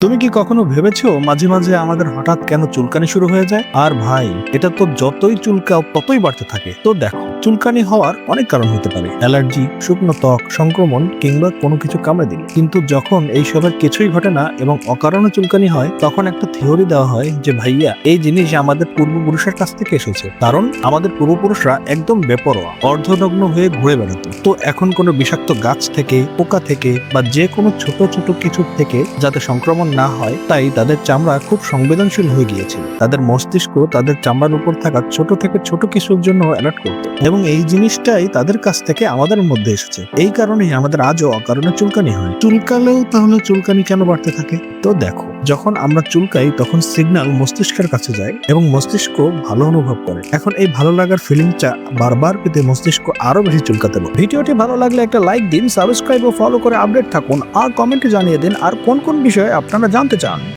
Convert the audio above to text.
তুমি কি কখনো ভেবেছো মাঝে মাঝে আমাদের হঠাৎ কেন চুলকানি শুরু হয়ে যায়? আর ভাই, এটা তো যতই চুলকাও, ততই বাড়তে থাকে। তো দেখো চুলকানি হওয়ার অনেক কারণ হতে পারে। অ্যালার্জি, শুকনো ত্বক, সংক্রমণ কিংবা কোনো কিছু কামড়ে দিলে। কিন্তু যখন এই সবের কিছুই ঘটে না এবং অকারণে চুলকানি হয়, তখন একটা থিওরি দেওয়া হয় যে, ভাইয়া, এই জিনিস আমাদের পূর্বপুরুষের কাছ থেকে এসেছে। কারণ আমাদের পূর্বপুরুষরা একদম বেপরোয়া, অর্ধনগ্ন হয়ে ঘুরে বেড়াতো। তো এখন কোনো বিষাক্ত গাছ থেকে, পোকা থেকে বা যে কোনো ছোট ছোট কিছু থেকে যাতে সংক্রমণ না হয়, তাই তাদের চামড়া খুব সংবেদনশীল হয়ে গিয়েছিল তাদের মস্তিষ্ক তাদের চামড়ার উপর থাকা ছোট থেকে ছোট কিছুর জন্য অ্যালার্ট করত। এবং এই জিনিসটাই তাদের কাছ থেকে আমাদের মধ্যে এসেছে। এই কারণেই আমাদের আজও অকারণে চুলকানি হয়। চুলকালেও তাহলে চুলকানি কেন বাড়তে থাকে? তো দেখো যখন আমরা চুলকাই তখন সিগন্যাল মস্তিষ্কের কাছে যায় এবং মস্তিষ্ক ভালো অনুভব করে। এখন এই ভালো লাগার ফিলিংটা বারবার পেতে মস্তিষ্ক আরও বেশি চুলকাতে লাগে ভিডিওটি ভালো লাগলে একটা লাইক দিন সাবস্ক্রাইব ও ফলো করে আপডেট থাকুন। আর কমেন্টে জানিয়ে দিন আর কোন কোন বিষয়ে আপনারা জানতে চান?